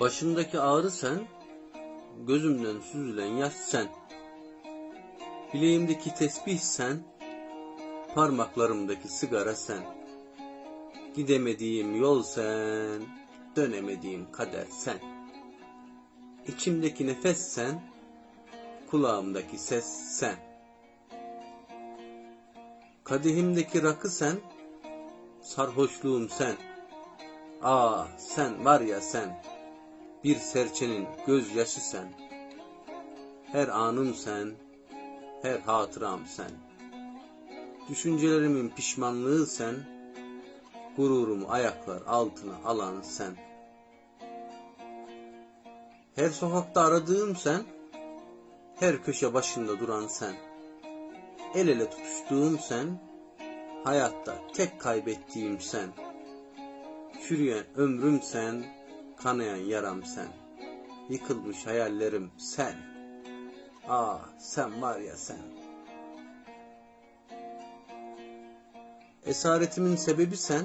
Başımdaki ağrı sen, gözümden süzülen yaş sen. Bileğimdeki tesbih sen, parmaklarımdaki sigara sen. Gidemediğim yol sen, dönemediğim kader sen. İçimdeki nefes sen, kulağımdaki ses sen. Kadehimdeki rakı sen, sarhoşluğum sen. Ah sen var ya sen, bir serçenin gözyaşı sen. Her anım sen, her hatıram sen. Düşüncelerimin pişmanlığı sen, gururumu ayaklar altına alan sen. Her sokakta aradığım sen, her köşe başında duran sen. El ele tutuştuğum sen, hayatta tek kaybettiğim sen. Çürüyen ömrüm sen, kanayan yaram sen. Yıkılmış hayallerim sen. Ah sen var ya sen. Esaretimin sebebi sen,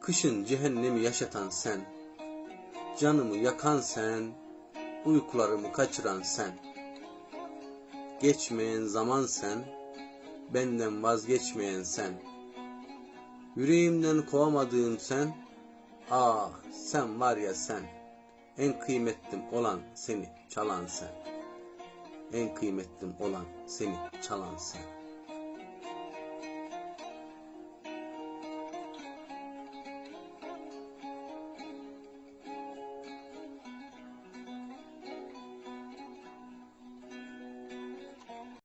kışın cehennemi yaşatan sen. Canımı yakan sen, uykularımı kaçıran sen. Geçmeyen zaman sen, benden vazgeçmeyen sen. Yüreğimden kovamadığım sen, ah sen var ya sen. En kıymetlim olan seni çalan sen. En kıymetlim olan seni çalan sen.